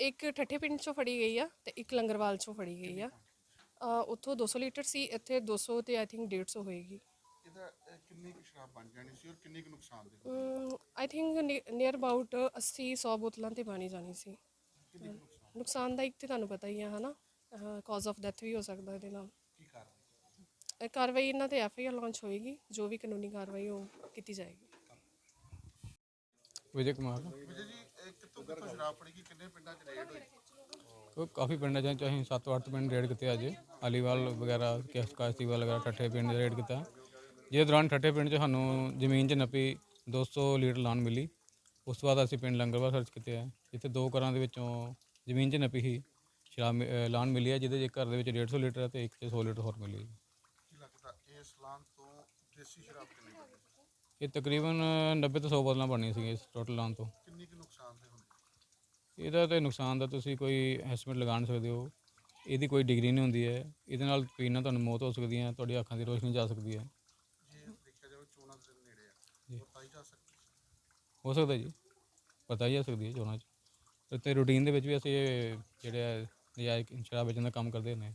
ਇੱਕ ਠੱਠੇ ਪਿੰਡ ਚੋਂ ਫੜੀ ਗਈ ਆ ਤੇ ਇੱਕ ਲੰਗਰਵਾਲ ਚੋਂ ਫੜੀ ਗਈ ਆ। ਅ, ਉੱਥੋਂ 200 ਲੀਟਰ ਸੀ ਇੱਥੇ 200 ਤੇ ਆਈ ਥਿੰਕ 150 ਹੋਏਗੀ। ਇਹਦਾ ਅਹ, ਕਿੰਨੀ ਕੁ ਸ਼ਰਾਬ ਬਣ ਜਾਣੀ ਸੀ ਔਰ ਕਿੰਨੀ ਕੁ ਨੁਕਸਾਨ ਦੇ ਆਈ ਥਿੰਕ ਨੀਅਰ ਅਬਾਊਟ 80 100 ਬੋਤਲਾਂ ਤੇ ਪਾਣੀ ਜਾਣੀ ਸੀ। ਨੁਕਸਾਨ? ਦਾ ਇੱਕ ਤੇ ਤੁਹਾਨੂੰ ਪਤਾ ਹੀ ਆ ਹਨਾ? ਕਾਜ਼ ਆਫ ਡੈਥ ਵੀ ਹੋ ਸਕਦਾ ਇਹਦੇ ਨਾਲ। ਕੀ ਕਾਰਨ? ਇਹ ਕਾਰਵਾਈ ਇਹਨਾਂ ਤੇ ਐਫ ਆਈ ਆਰ ਲਾਂਚ ਹੋਏਗੀ ਜੋ ਵੀ ਕਾਨੂੰਨੀ ਕਾਰਵਾਈ ਉਹ ਕੀਤੀ ਜਾਏਗੀ। ਵਿਜੇ ਕੁਮਾਰ ਵਿਜੇ ਜੀ ਇਹ ਕਿੱਥੋਂ ਕਿੱਥੋਂ ਸ਼ਰਾਬ ਫੜੀ ਗਈ ਕਿੰਨੇ ਪਿੰਡਾਂ 'ਚ ਰੇਡ ਹੋਈ? ਉਹ ਕਾਫੀ ਪਿੰਡਾਂ ਚ ਅਸੀਂ 7-8 ਪਿੰਡ ਰੇਡ ਕੀਤੇ ਅੱਜ। ਅਲੀਵਾਲ ਵਗੈਰਾ ਕੇਸ ਕਾਸਤੀਵਾਲ ਵਗੈਰਾ ਠੱਠੇ ਪਿੰਡ ਰੇਡ ਕੀਤਾ। ਜਿਹਦੇ ਦੌਰਾਨ ਠੱਠੇ ਪਿੰਡ 'ਚ ਸਾਨੂੰ ਜ਼ਮੀਨ 'ਚ ਨੱਪੀ 200 ਲੀਟਰ ਲਾਨ ਮਿਲੀ। ਉਸ ਤੋਂ ਬਾਅਦ ਅਸੀਂ ਪਿੰਡ ਲੰਗਰਵਾਲ ਸਰਚ ਕੀਤੇ ਆ ਜਿੱਥੇ ਦੋ ਘਰਾਂ ਦੇ ਵਿੱਚੋਂ ਜ਼ਮੀਨ 'ਚ ਨੱਪੀ ਸੀ। ਸ਼ਰਾਬ ਮਿ- ਅਹ ਲਾਨ ਮਿਲੀ ਹੈ ਜਿਹਦੇ 'ਚ ਇੱਕ ਘਰ ਦੇ ਵਿੱਚ 150 ਲੀਟਰ ਹੈ ਤੇ ਇੱਕ 'ਚ 100 ਲੀਟਰ ਹੋਰ ਮਿਲੀ ਹੈ ਕੀ ਲੱਗਦਾ ਇਸ ਲਾਨ ਤੋਂ ਦੇਸੀ ਸ਼ਰਾਬ ਕਿੰਨੀ ਬਣੀ? ਇਹ ਤਕਰੀਬਨ 90 ਤੋਂ 100 ਬੋਤਲਾਂ ਬਣਨੀਆਂ ਸੀਗੀਆਂ ਇਸ ਟੋਟਲ ਲਾਨ ਤੋਂ ਕਿੰਨੀ ਕੁ ਨੁਕਸਾਨ ਦੇ ਹੁੰਦੇ ਇਹਦਾ ਤੇ ਨੁਕਸਾਨ ਦਾ ਤੁਸੀਂ ਕੋਈ ਐਸਟੀਮੇਟ ਲਗਾ ਨਹੀਂ ਸਕਦੇ ਹੋ। ਇਹਦੀ ਕੋਈ ਡਿਗਰੀ ਨਹੀਂ ਹੁੰਦੀ ਹੈ। ਇਹਦੇ ਨਾਲ ਪੀਣ ਨਾਲ ਤੁਹਾਨੂੰ ਮੌਤ ਹੋ ਸਕਦੀ ਹੈ ਤੁਹਾਡੀ ਅੱਖਾਂ ਦੀ ਰੋਸ਼ਨੀ ਜਾ ਸਕਦੀ ਹੈ। ਹੋ ਸਕਦਾ ਜੀ। ਪਤਾ ਹੀ ਆ ਸਕਦੀ ਹੈ ਚੋਣਾਂ 'ਚ। ਤੇ- ਰੂਟੀਨ ਦੇ ਵਿੱਚ ਵੀ ਅਸੀਂ ਇਹ ਜਿਹੜੇ ਆ, ਨਜਾਇਜ਼ ਸ਼ਰਾਬ ਵੇਚਣ ਦਾ ਕੰਮ ਕਰਦੇ ਨੇ